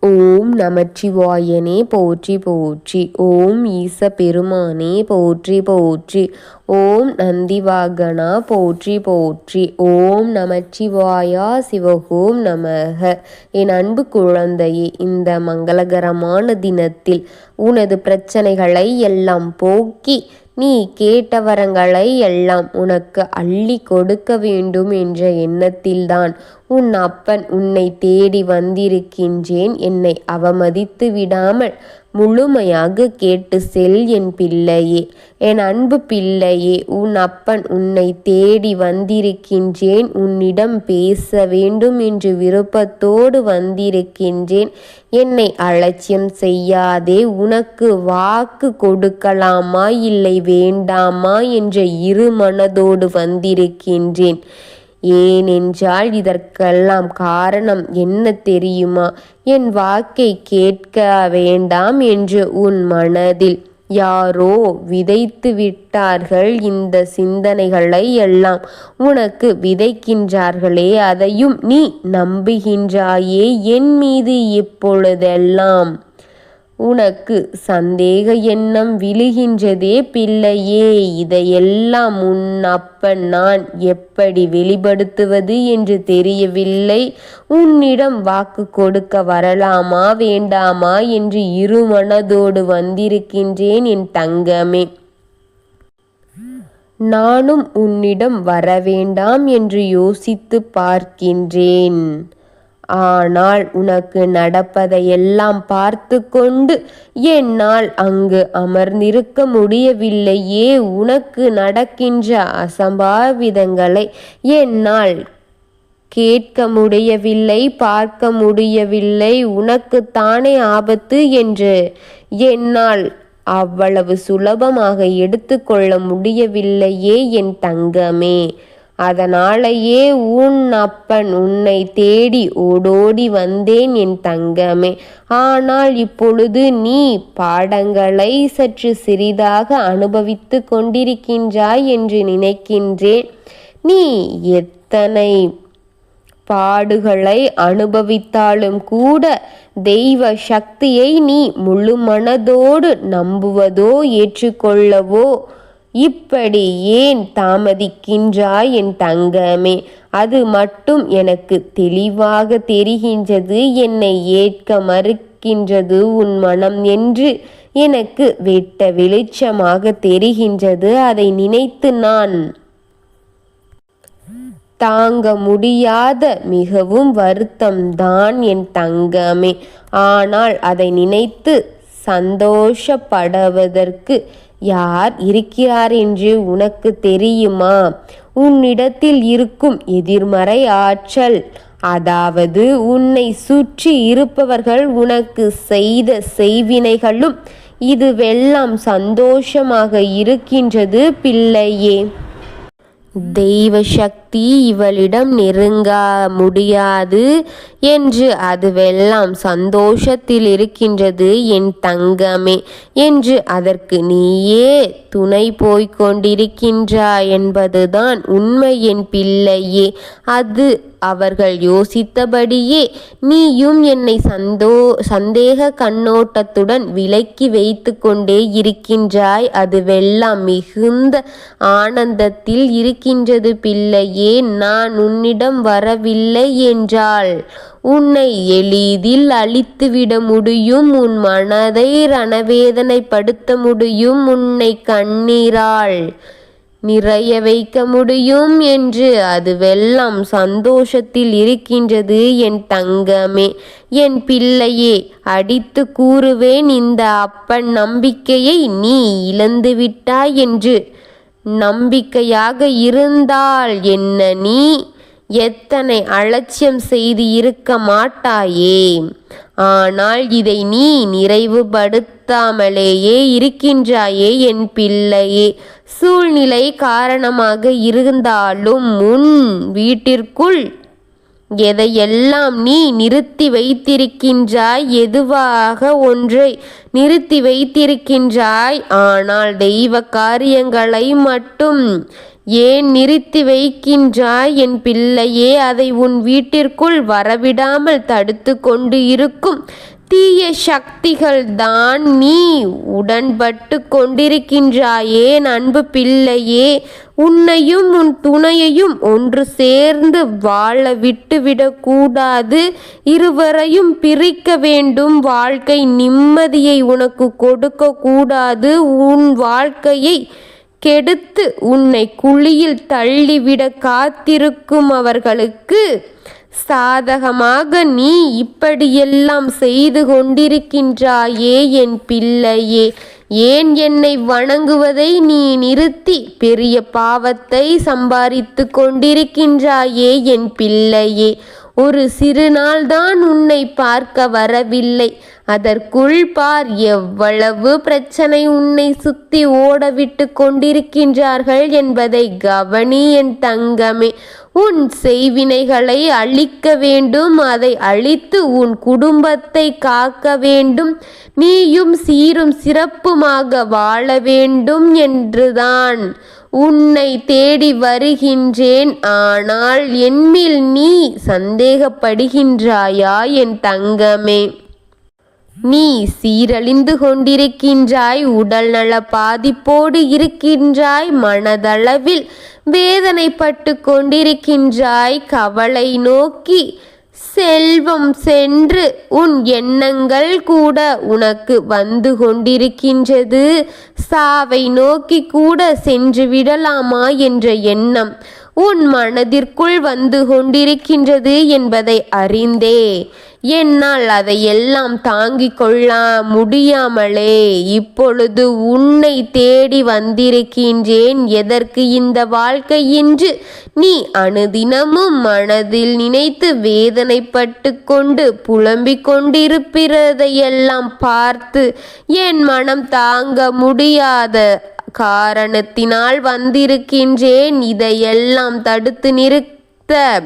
ஓம் நமச்சிவாயனே போற்றி போற்றி. ஓம் ஈச பெருமானே போற்றி போற்றி. ஓம் நந்திவாகனா போற்றி போற்றி. ஓம் நமச்சிவாயா சிவகோம் நமக. என் அன்பு குழந்தையே இந்த மங்களகரமான தினத்தில் உனது பிரச்சனைகளை எல்லாம் போக்கி நீ கேட்ட வரங்களை எல்லாம் உனக்கு அள்ளி கொடுக்க வேண்டும் என்ற எண்ணத்தில்தான் உன் அப்பன் உன்னை தேடி வந்திருக்கின்றேன். என்னை அவமதித்து விடாமல் முழுமையாக கேட்டு செல் என் பிள்ளையே என் அன்பு பிள்ளையே உன் அப்பன் உன்னை தேடி வந்திருக்கின்றேன். உன்னிடம் பேச வேண்டும் என்று விருப்பத்தோடு வந்திருக்கின்றேன். என்னை அலட்சியம் செய்யாதே உனக்கு வாக்கு கொடுக்கலாமா இல்லை வேண்டாமா என்ற இரு மனதோடு வந்திருக்கின்றேன். ஏனென்றால் இதற்கெல்லாம் காரணம் என்ன தெரியுமா? என் வாக்கை கேட்க வேண்டாம் என்று உன் மனதில் யாரோ விதைத்து விட்டார்கள் இந்த சிந்தனைகளை எல்லாம். உனக்கு விதைக்கின்றார்களே அதையும் நீ நம்புகின்றாயே என் மீது இப்பொழுதெல்லாம். உனக்கு சந்தேக எண்ணம் விழுகின்றதே பிள்ளையே இதையெல்லாம் உன் அப்பன் நான் எப்படி வெளிப்படுத்துவது என்று தெரியவில்லை. உன்னிடம் வாக்கு கொடுக்க வரலாமா வேண்டாமா என்று இருமனதோடு வந்திருக்கின்றேன் என் தங்கமே. நானும் உன்னிடம் வரவேண்டாம் என்று யோசித்து பார்க்கின்றேன். ஆனால் உனக்கு நடப்பதையெல்லாம் பார்த்து கொண்டு என்னால் அங்கு அமர்ந்திருக்க முடியவில்லையே. உனக்கு நடக்கின்ற அசம்பாவிதங்களை என்னால் கேட்க முடியவில்லை பார்க்க முடியவில்லை. உனக்கு தானே ஆபத்து என்று என்னால் அவ்வளவு சுலபமாக எடுத்துக்கொள்ள முடியவில்லையே என் தங்கமே. அதனாலேயே உன் அப்பன் உன்னை தேடி ஓடோடி வந்தேன் என் தங்கமே. ஆனால் இப்பொழுது நீ பாடங்களை சற்று சிறிதாக அனுபவித்து கொண்டிருக்கின்றாய் என்று நினைக்கின்றேன். நீ எத்தனை பாடுகளை அனுபவித்தாலும் கூட தெய்வ சக்தியை நீ முழு மனதோடு நம்புவதோ ஏற்றுக்கொள்ளவோ இப்படி ஏன் தாமதிக்கின்றாய் என் தங்கமே? அது மட்டும் எனக்கு தெளிவாக தெரிகின்றது என்னை ஏற்க மறுக்கின்றது உன் மனம் என்று எனக்கு வெட்ட வெளிச்சமாக தெரிகின்றது அதை நினைத்து நான் தாங்க முடியாத மிகவும் வருத்தம் தான் என் தங்கமே. ஆனால் அதை நினைத்து சந்தோஷப்படுவதற்கு யார் இருக்கிறார் என்று உனக்கு தெரியுமா? உன்னிடத்தில் இருக்கும் எதிர்மறை ஆற்றல். அதாவது உன்னை சுற்றி இருப்பவர்கள் உனக்கு செய்த செய்வினைகளும் இதுவெல்லாம் சந்தோஷமாக இருக்கின்றது பிள்ளையே. தெய்வ சக்தி இவளிடம் நெருங்க முடியாது என்று அதுவெல்லாம் சந்தோஷத்தில் இருக்கின்றது என் தங்கமே என்று அதற்கு நீயே துணை போய்க் கொண்டிருக்கின்றாய் என்பதுதான் உண்மை என் பிள்ளையே. அது அவர்கள் யோசித்தபடியே நீயும் என்னை சந்தோ சந்தேக கண்ணோட்டத்துடன் விலக்கி வைத்து கொண்டே இருக்கின்றாய். அதுவெல்லாம் மிகுந்த ஆனந்தத்தில் இருக்கின்றது பிள்ளையே. ஏன் நான் உன்னிடம் வரவில்லை என்றால் உன்னை எளிதில் அழித்துவிட முடியும் உன் மனதை ரணவேதனைப்படுத்த முடியும் உன்னை கண்ணீரால் நிறைய வைக்க முடியும் என்று அதுவெல்லாம் சந்தோஷத்தில் இருக்கின்றது. என் தங்கமே என் பிள்ளையே அடித்து கூறுவேன் இந்த அப்பன் நம்பிக்கையை நீ இழந்துவிட்டாய் என்று நம்பிக்கையாக இருந்தால் என்ன நீ? எத்தனை அலட்சியம் செய்து இருக்க மாட்டாயே? ஆனால் இதை நீ நிறைவுபடுத்தாமலேயே இருக்கின்றாயே என் பிள்ளையே. சூழ்நிலை காரணமாக இருந்தாலும் முன் வீட்டிற்குள் எதையெல்லாம் நீ நிறுத்தி வைத்திருக்கின்றாய் எதுவாக ஒன்றை நிறுத்தி வைத்திருக்கின்றாய்? ஆனால் தெய்வ காரியங்களை மட்டும் ஏன் நிறுத்தி வைக்கின்றாய்? என் பிள்ளையே அதை உன் வீட்டிற்குள் வரவிடாமல் தடுத்து கொண்டு இருக்கும் தீய சக்திகள் தான் நீ உடன்பட்டு கொண்டிருக்கின்றாயே அன்பு பிள்ளையே. உன்னையும் உன் துணையையும் ஒன்று சேர்ந்து வாழ விட்டுவிடக்கூடாது இருவரையும் பிரிக்க வேண்டும். வாழ்க்கை நிம்மதியை உனக்கு கொடுக்க கூடாது. உன் வாழ்க்கையை கெடுத்து உன்னை குழியில் தள்ளிவிட காத்திருக்கும் அவர்களுக்கு சாதகமாக நீ இப்படியெல்லாம் செய்து கொண்டிருக்கின்றாயே என் பிள்ளையே. ஏன் என்னை வணங்குவதை நீ நிறுத்தி பெரிய பாவத்தை சம்பாதித்து கொண்டிருக்கின்றாயே என் பிள்ளையே. ஒரு சிறு நாள்தான் உன்னை பார்க்க வரவில்லை. அதற்குள் பார் எவ்வளவு பிரச்சனை உன்னை சுத்தி ஓடவிட்டு கொண்டிருக்கின்றார்கள் என்பதை கவனி என் தங்கமே. உன் செய்வினைகளை அழிக்க வேண்டும் அதை அழித்து உன் குடும்பத்தை காக்க வேண்டும். நீயும் சீரும் சிறப்புமாக வாழ வேண்டும் என்றுதான். உன்னை தேடி வருகின்றேன். ஆனால் என்மில் நீ சந்தேகப்படுகின்றாயா என் தங்கமே? நீ சீரழிந்து கொண்டிருக்கின்றாய். உடல் நல பாதிப்போடு இருக்கின்றாய். மனதளவில் வேதனைப்பட்டு கொண்டிருக்கின்றாய். கவலை நோக்கி செல்வம் சென்று உன் எண்ணங்கள் கூட உனக்கு வந்து கொண்டிருக்கின்றது. சாவை நோக்கி கூட சென்று விடலாமா என்ற எண்ணம் உன் மனதிற்குள் வந்து கொண்டிருக்கின்றது என்பதை அறிந்தே. என்னால் அதையெல்லாம் தாங்கிக் கொள்ள முடியாமலே இப்பொழுது உன்னை தேடி வந்திருக்கின்றேன். எதற்கு இந்த வாழ்க்கை என்று நீ அனுதினமும் மனதில் நினைத்து வேதனைப்பட்டு கொண்டு புலம்பிக் கொண்டிருப்பதையெல்லாம் பார்த்து என் மனம் தாங்க முடியாத காரணத்தினால் வந்திருக்கின்றேன். இதையெல்லாம் தடுத்து நிறுத்த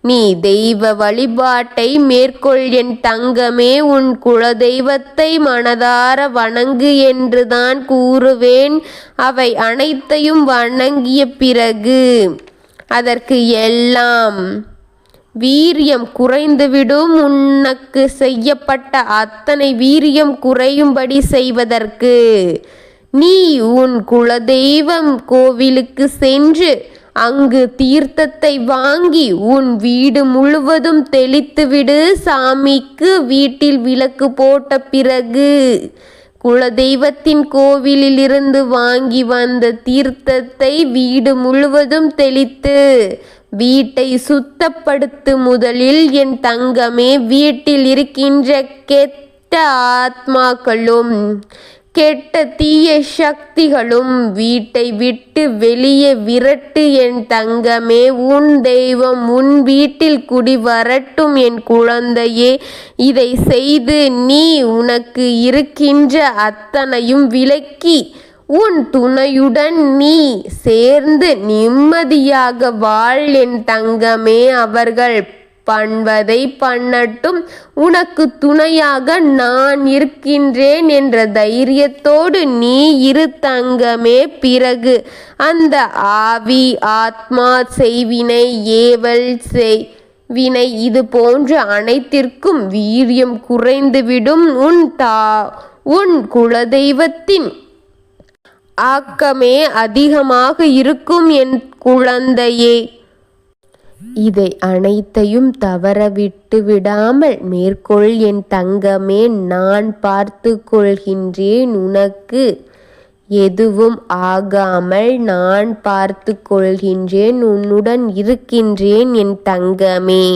நீ தெய்வ வழிபாட்டை மேற்கொள். என் தங்கமே உன் குலதெய்வத்தை மனதார வணங்கு என்றுதான் கூறுவேன். அவை அனைத்தையும் வணங்கிய பிறகு அதற்கு எல்லாம் வீரியம் குறைந்துவிடும். உனக்கு செய்யப்பட்ட அத்தனை வீரியம் குறையும்படி செய்வதற்கு நீ உன் குலதெய்வம் கோவிலுக்கு சென்று அங்கு தீர்த்தத்தை வாங்கி உன் வீடு முழுவதும் தெளித்துவிடு சாமிக்கு வீட்டில் விளக்கு போட்ட பிறகு குலதெய்வத்தின் கோவிலிலிருந்து வாங்கி வந்த தீர்த்தத்தை வீடு முழுவதும் தெளித்து வீட்டை சுத்தப்படுத்து முதலில் என் தங்கமே வீட்டில் இருக்கின்ற கெட்ட ஆத்மாக்களும் கெட்ட தீய சக்திகளும் வீட்டை விட்டு வெளியே விரட்டு என் தங்கமே உன் தெய்வம் உன் வீட்டில் குடி வரட்டும் என் குழந்தையே. இதை செய்து நீ உனக்கு இருக்கின்ற அத்தனையும் விலக்கி உன் துணையுடன் நீ சேர்ந்து நிம்மதியாக வாழ் என் தங்கமே. அவர்கள் பண்வதை பண்ணட்டும். உனக்கு துணையாக நான் இருக்கின்றேன் என்ற தைரியத்தோடு நீ இரு தங்கமே பிறகு. அந்த ஆவி ஆத்மா செய்வினை ஏவல் செய் வினை இது போன்ற அனைத்திற்கும் வீரியம் குறைந்துவிடும். உன் தா உன் குலதெய்வத்தின் ஆக்கமே அதிகமாக இருக்கும் என் குழந்தையே. இதை அனைத்தையும் தவறவிட்டு விடாமல் மேற்கொள் என் தங்கமே நான் பார்த்து கொள்கின்றேன் உனக்கு. எதுவும் ஆகாமல் நான் பார்த்து கொள்கின்றேன் உன்னுடன் இருக்கின்றேன் என் தங்கமே.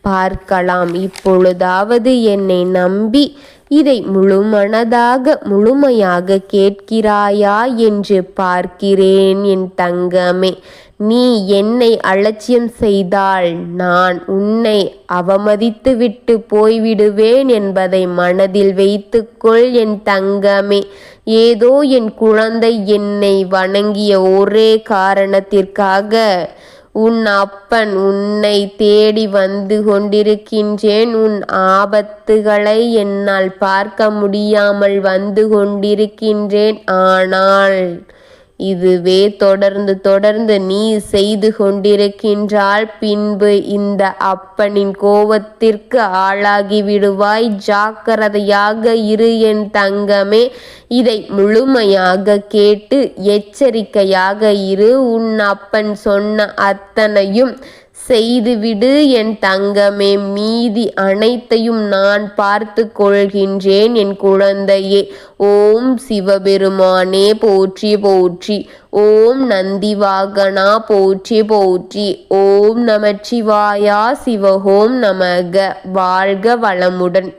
பார்க்கலாம் இப்பொழுதாவது என்னை நம்பி இதை முழுமனதாக முழுமையாக கேட்கிறாயா என்று பார்க்கிறேன் என் தங்கமே. நீ என்னை அலட்சியம் செய்தால் நான் உன்னை அவமதித்துவிட்டு போய்விடுவேன் என்பதை மனதில் வைத்துக்கொள் என் தங்கமே. ஏதோ என் குழந்தை என்னை வணங்கிய ஒரே காரணத்திற்காக உன் அப்பன் உன்னை தேடி வந்து கொண்டிருக்கின்றேன். உன் ஆபத்துகளை என்னால் பார்க்க முடியாமல் வந்து கொண்டிருக்கின்றேன். ஆனால் இதுவே தொடர்ந்து தொடர்ந்து நீ செய்து கொண்டிருக்கின்றால் பின்பு இந்த அப்பனின் கோபத்திற்கு ஆளாகி விடுவாய். ஜாக்கிரதையாக இரு என் தங்கமே. இதை முழுமையாக கேட்டு எச்சரிக்கையாக இரு. உன் அப்பன் சொன்ன அத்தனையும் செய்துவிடு என் தங்கமே மீதி அனைத்தையும் நான் பார்த்து கொள்கின்றேன் என் குழந்தையே. ஓம் சிவபெருமானே போற்றி போற்றி. ஓம் நந்திவாகனா போற்றி போற்றி. ஓம் நமச்சிவாயா சிவஹோம் நமக. வாழ்க வளமுடன்.